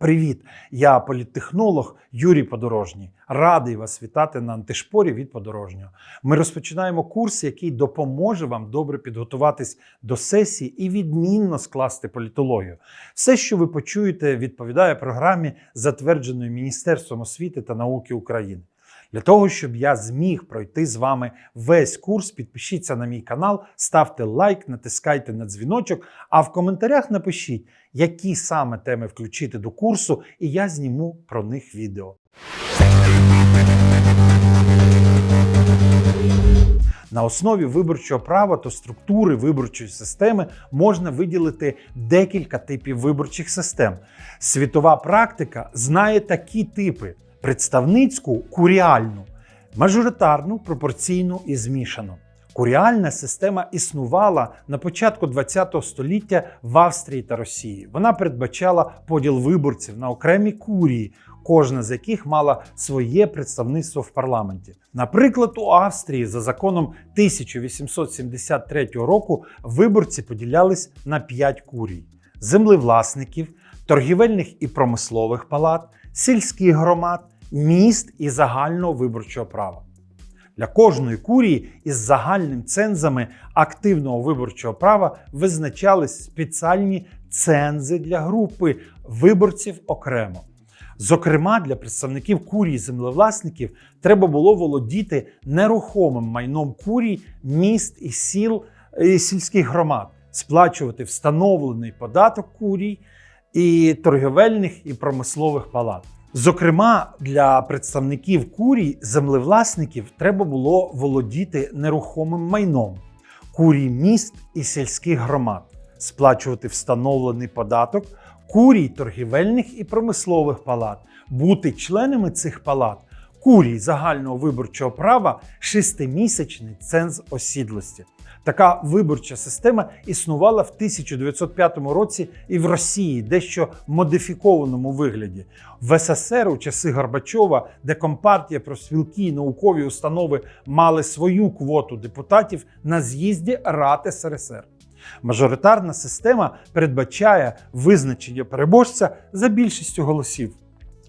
Привіт! Я політтехнолог Юрій Подорожній. Радий вас вітати на антишпорі від подорожнього. Ми розпочинаємо курс, який допоможе вам добре підготуватись до сесії і відмінно скласти політологію. Все, що ви почуєте, відповідає програмі, затвердженої Міністерством освіти та науки України. Для того, щоб я зміг пройти з вами весь курс, підпишіться на мій канал, ставте лайк, натискайте на дзвіночок, а в коментарях напишіть, які саме теми включити до курсу, і я зніму про них відео. На основі виборчого права та структури виборчої системи можна виділити декілька типів виборчих систем. Світова практика знає такі типи: представницьку куріальну, мажоритарну, пропорційну і змішану. Куріальна система існувала на початку ХХ століття в Австрії та Росії. Вона передбачала поділ виборців на окремі курії, кожна з яких мала своє представництво в парламенті. Наприклад, у Австрії за законом 1873 року виборці поділялись на п'ять курій: землевласників, торгівельних і промислових палат, сільських громад, міст і загального виборчого права. Для кожної курії із загальним цензами активного виборчого права визначались спеціальні цензи для групи виборців окремо. Зокрема, для представників курії землевласників треба було володіти нерухомим майном курій, міст і сіл і сільських громад, сплачувати встановлений податок курій і торгівельних і промислових палат. Зокрема, для представників курій землевласників треба було володіти нерухомим майном. Курій міст і сільських громад, сплачувати встановлений податок курій торгівельних і промислових палат, бути членами цих палат, курій загального виборчого права шестимісячний ценз осідлості. Така виборча система існувала в 1905 році і в Росії, дещо модифікованому вигляді. В СССР у часи Горбачова, де Компартія, профспілки і наукові установи мали свою квоту депутатів на з'їзді Рад СРСР. Мажоритарна система передбачає визначення переможця за більшістю голосів,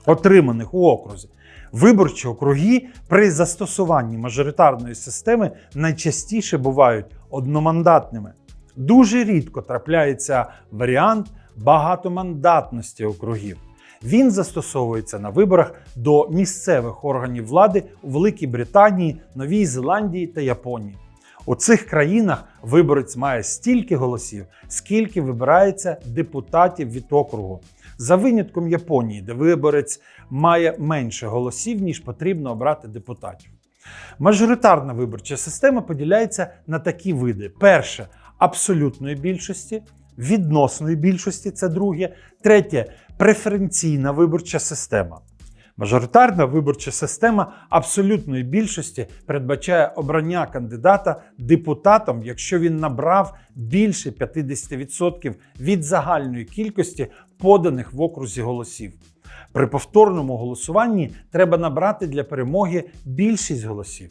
отриманих у окрузі. Виборчі округи при застосуванні мажоритарної системи найчастіше бувають одномандатними. Дуже рідко трапляється варіант багатомандатності округів. Він застосовується на виборах до місцевих органів влади у Великій Британії, Новій Зеландії та Японії. У цих країнах виборець має стільки голосів, скільки вибирається депутатів від округу. За винятком Японії, де виборець має менше голосів, ніж потрібно обрати депутатів. Мажоритарна виборча система поділяється на такі види: перше абсолютної більшості, відносної більшості це друге, третє преференційна виборча система. Мажоритарна виборча система абсолютної більшості передбачає обрання кандидата депутатом, якщо він набрав більше 50% від загальної кількості поданих в окрузі голосів. При повторному голосуванні треба набрати для перемоги більшість голосів.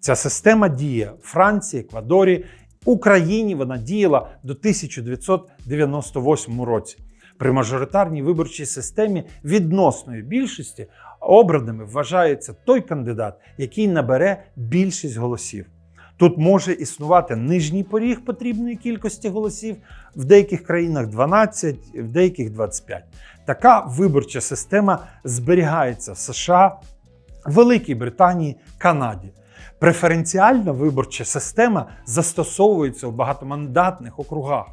Ця система діє в Франції, Еквадорі, Україні вона діяла до 1998 році. При мажоритарній виборчій системі відносної більшості обраними вважається той кандидат, який набере більшість голосів. Тут може існувати нижній поріг потрібної кількості голосів, в деяких країнах 12, в деяких 25. Така виборча система зберігається в США, Великій Британії, Канаді. Преференціальна виборча система застосовується у багатомандатних округах,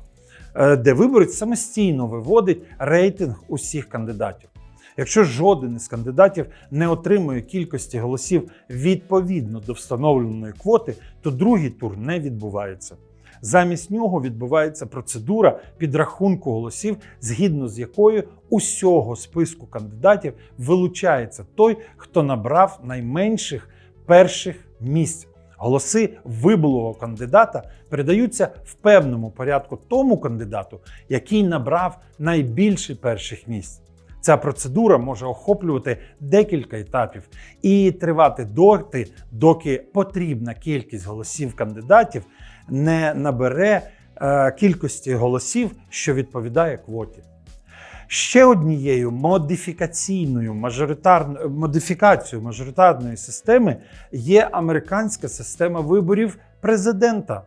е, де виборець самостійно виводить рейтинг усіх кандидатів. Якщо жоден із кандидатів не отримує кількості голосів відповідно до встановленої квоти, то другий тур не відбувається. Замість нього відбувається процедура підрахунку голосів, згідно з якою усього списку кандидатів вилучається той, хто набрав найменших перших місць. Голоси вибулого кандидата передаються в певному порядку тому кандидату, який набрав найбільше перших місць. Ця процедура може охоплювати декілька етапів і тривати доти, доки потрібна кількість голосів кандидатів не набере е, кількості голосів, що відповідає квоті. Ще однією модифікаційною мажоритарною модифікацією мажоритарної системи є американська система виборів президента.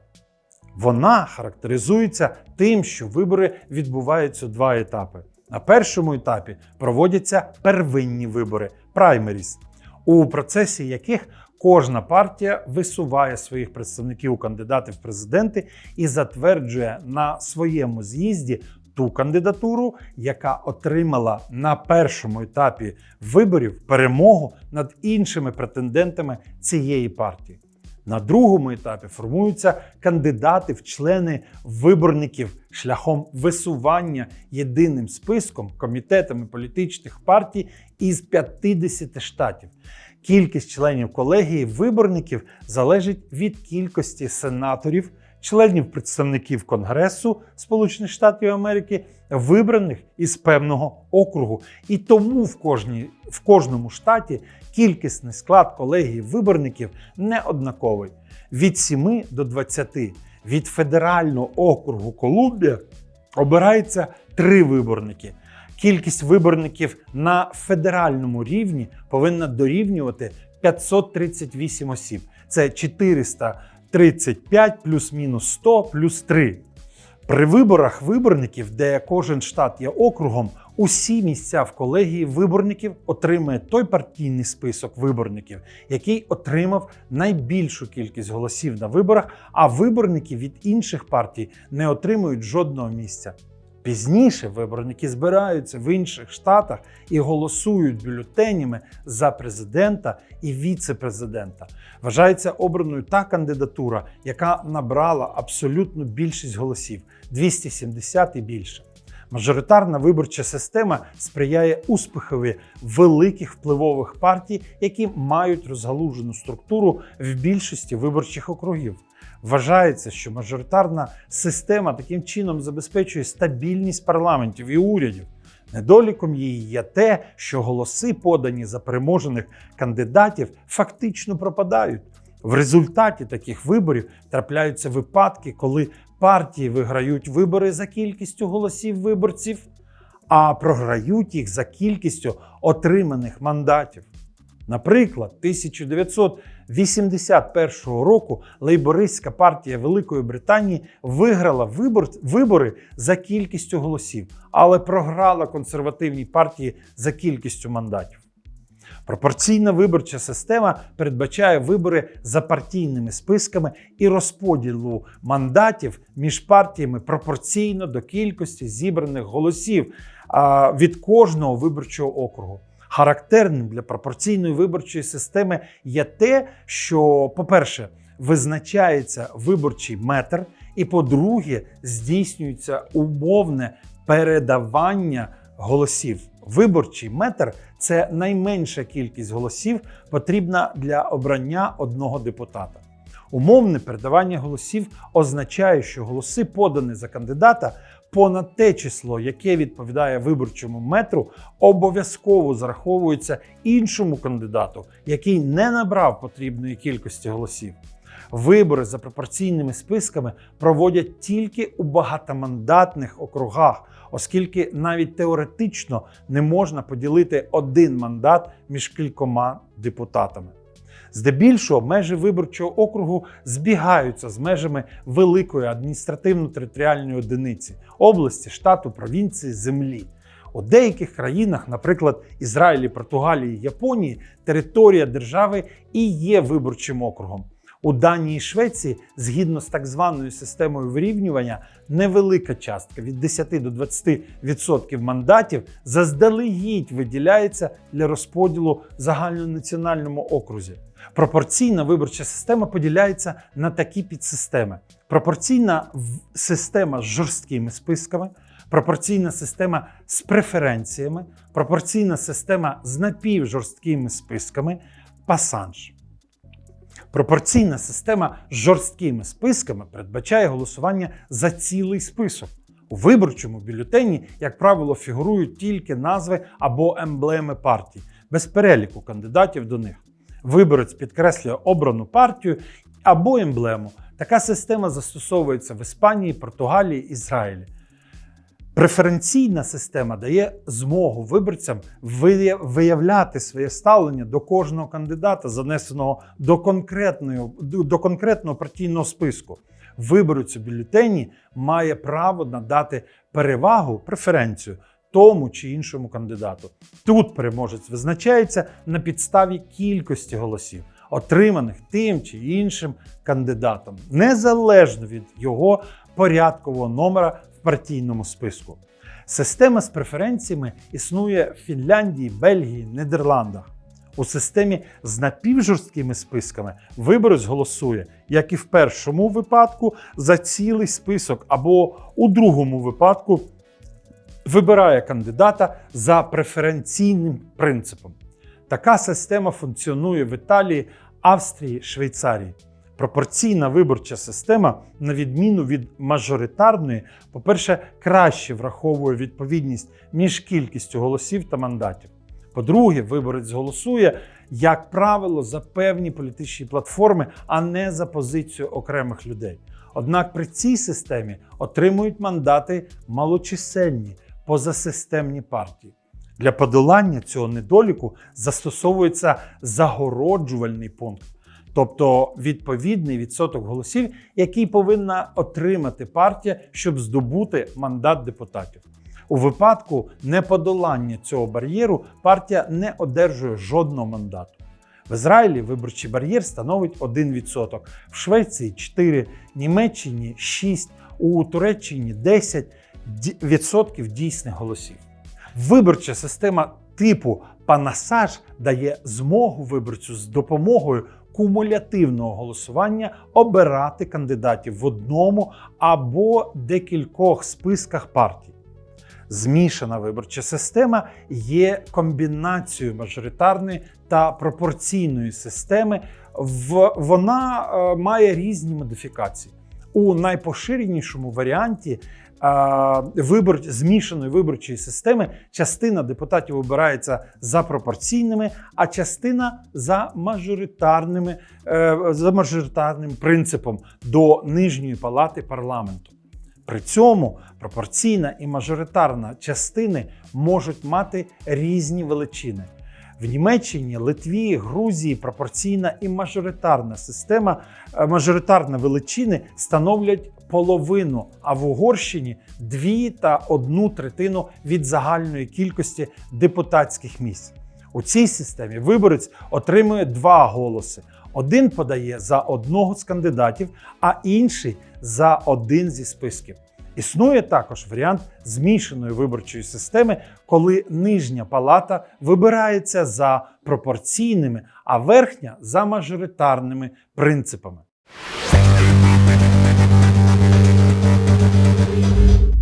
Вона характеризується тим, що вибори відбуваються два етапи. На першому етапі проводяться первинні вибори праймеріс, у процесі яких кожна партія висуває своїх представників у кандидати в президенти і затверджує на своєму з'їзді ту кандидатуру, яка отримала на першому етапі виборів перемогу над іншими претендентами цієї партії. На другому етапі формуються кандидати в члени виборників шляхом висування єдиним списком комітетами політичних партій із 50 штатів. Кількість членів колегії виборників залежить від кількості сенаторів, членів представників Конгресу Сполучених Штатів Америки, вибраних із певного округу. І тому в, кожній, в кожному штаті кількісний склад колегії виборників не однаковий від 7 до 20. Від федерального округу Колумбія обирається три виборники. Кількість виборників на федеральному рівні повинна дорівнювати 538 осіб. Це 435 плюс-мінус 100 плюс 3. При виборах виборників, де кожен штат є округом, усі місця в колегії виборників отримує той партійний список виборників, який отримав найбільшу кількість голосів на виборах, а виборники від інших партій не отримують жодного місця. Пізніше виборники збираються в інших штатах і голосують бюлетенями за президента і віце-президента. Вважається обраною та кандидатура, яка набрала абсолютну більшість голосів 270 і більше. Мажоритарна виборча система сприяє успіхові великих впливових партій, які мають розгалужену структуру в більшості виборчих округів. Вважається, що мажоритарна система таким чином забезпечує стабільність парламентів і урядів. Недоліком її є те, що голоси, подані за переможених кандидатів, фактично пропадають. В результаті таких виборів трапляються випадки, коли партії виграють вибори за кількістю голосів виборців, а програють їх за кількістю отриманих мандатів. Наприклад, 1981 року лейбористська партія Великої Британії виграла вибор, вибори за кількістю голосів, але програла консервативній партії за кількістю мандатів. Пропорційна виборча система передбачає вибори за партійними списками і розподілу мандатів між партіями пропорційно до кількості зібраних голосів від кожного виборчого округу. Характерним для пропорційної виборчої системи є те, що, по-перше, визначається виборчий метр, і по-друге, здійснюється умовне передавання голосів. Виборчий метр це найменша кількість голосів, потрібна для обрання одного депутата. Умовне передавання голосів означає, що голоси, подані за кандидата, понад те число, яке відповідає виборчому метру, обов'язково зараховуються іншому кандидату, який не набрав потрібної кількості голосів. Вибори за пропорційними списками проводять тільки у багатомандатних округах, оскільки навіть теоретично не можна поділити один мандат між кількома депутатами. Здебільшого межі виборчого округу збігаються з межами великої адміністративно-територіальної одиниці області, штату, провінції, землі. У деяких країнах, наприклад, Ізраїлі, Португалії, Японії, територія держави і є виборчим округом. У Данії і Швеції, згідно з так званою системою вирівнювання, невелика частка від 10 до 20% мандатів заздалегідь виділяється для розподілу загальнонаціональному окрузі. Пропорційна виборча система поділяється на такі підсистеми: пропорційна система з жорсткими списками, пропорційна система з преференціями, пропорційна система з напівжорсткими списками, пасанж. Пропорційна система з жорсткими списками передбачає голосування за цілий список. У виборчому бюлетені, як правило, фігурують тільки назви або емблеми партій, без переліку кандидатів до них. Виборець підкреслює обрану партію або емблему. Така система застосовується в Іспанії, Португалії, Ізраїлі. Преференційна система дає змогу виборцям виявляти своє ставлення до кожного кандидата, занесеного до конкретної до конкретного партійного списку. Виборець у бюлетені має право надати перевагу преференцію тому чи іншому кандидату. Тут переможець визначається на підставі кількості голосів, отриманих тим чи іншим кандидатом, незалежно від його порядкового номера в партійному списку. Система з преференціями існує в Фінляндії, Бельгії, Нідерландах. У системі з напівжорсткими списками виборець голосує, як і в першому випадку, за цілий список, або у другому випадку вибирає кандидата за преференційним принципом. Така система функціонує в Італії, Австрії, Швейцарії. Пропорційна виборча система, на відміну від мажоритарної, по-перше, краще враховує відповідність між кількістю голосів та мандатів. По-друге, виборець голосує, як правило, за певні політичні платформи, а не за позицію окремих людей. Однак при цій системі отримують мандати малочисельні позасистемні партії. Для подолання цього недоліку застосовується загороджувальний пункт, тобто відповідний відсоток голосів, який повинна отримати партія, щоб здобути мандат депутатів. У випадку неподолання цього бар'єру партія не одержує жодного мандату. В Ізраїлі виборчий бар'єр становить 1%, в Швеції 4%, Німеччині 6%, у Туреччині 10% ді- відсотків дійсних голосів. Виборча система типу панасаж дає змогу виборцю з допомогою кумулятивного голосування обирати кандидатів в одному або декількох списках партій. Змішана виборча система є комбінацією мажоритарної та пропорційної системи. Вона е, має різні модифікації. У найпоширенішому варіанті вибор, змішаної виборчої системи частина депутатів обирається за пропорційними, а частина за мажоритарними, е, за мажоритарним принципом до нижньої палати парламенту. При цьому пропорційна і мажоритарна частини можуть мати різні величини. В Німеччині, Литві, Грузії пропорційна і мажоритарна система, е, мажоритарна величини становлять половину, а в Угорщині дві та одну третину від загальної кількості депутатських місць. У цій системі виборець отримує два голоси. Один подає за одного з кандидатів, а інший за один зі списків. Існує також варіант змішаної виборчої системи, коли нижня палата вибирається за пропорційними, а верхня за мажоритарними принципами.